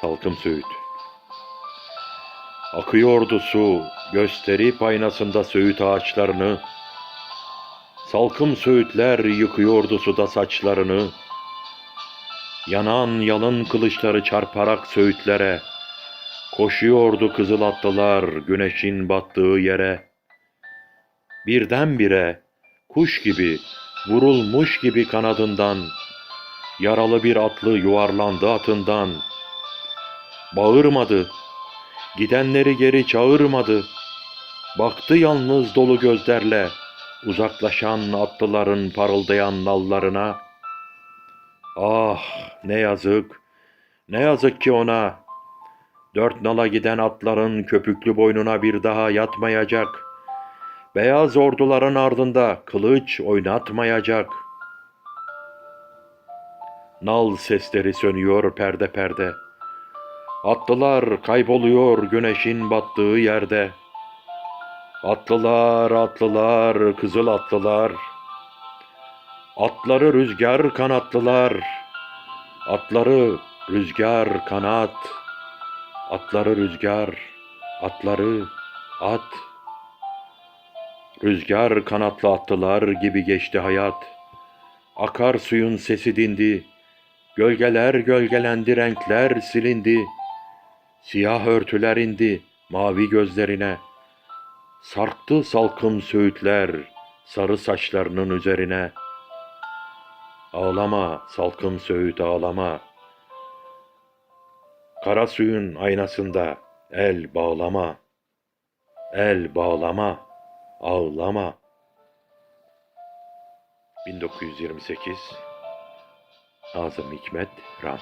Salkım Söğüt Akıyordu su, gösterip aynasında söğüt ağaçlarını. Salkım söğütler yıkıyordu suda saçlarını. Yanan yalın kılıçları çarparak söğütlere. Koşuyordu kızıl atlılar güneşin battığı yere. Birdenbire kuş gibi, vurulmuş gibi kanadından, yaralı bir atlı yuvarlandı atından. Bağırmadı, gidenleri geri çağırmadı. Baktı yalnız dolu gözlerle uzaklaşan atlıların parıldayan nallarına. Ah ne yazık, ne yazık ki ona. Dört nala giden atların köpüklü boynuna bir daha yatmayacak. Beyaz orduların ardında kılıç oynatmayacak. Nal sesleri sönüyor perde perde. Atlılar kayboluyor güneşin battığı yerde. Atlılar, atlılar, kızıl atlılar. Atları rüzgar kanatlılar. Atları rüzgar kanat. Atları rüzgar, atları at. Rüzgar kanatlı atlılar gibi geçti hayat. Akar suyun sesi dindi. Gölgeler gölgelendi, renkler silindi. Siyah örtüler indi mavi gözlerine. Sarktı salkım söğütler sarı saçlarının üzerine. Ağlama salkım söğüt ağlama. Kara suyun aynasında el bağlama. El bağlama, ağlama. 1928 Nazım Hikmet Ram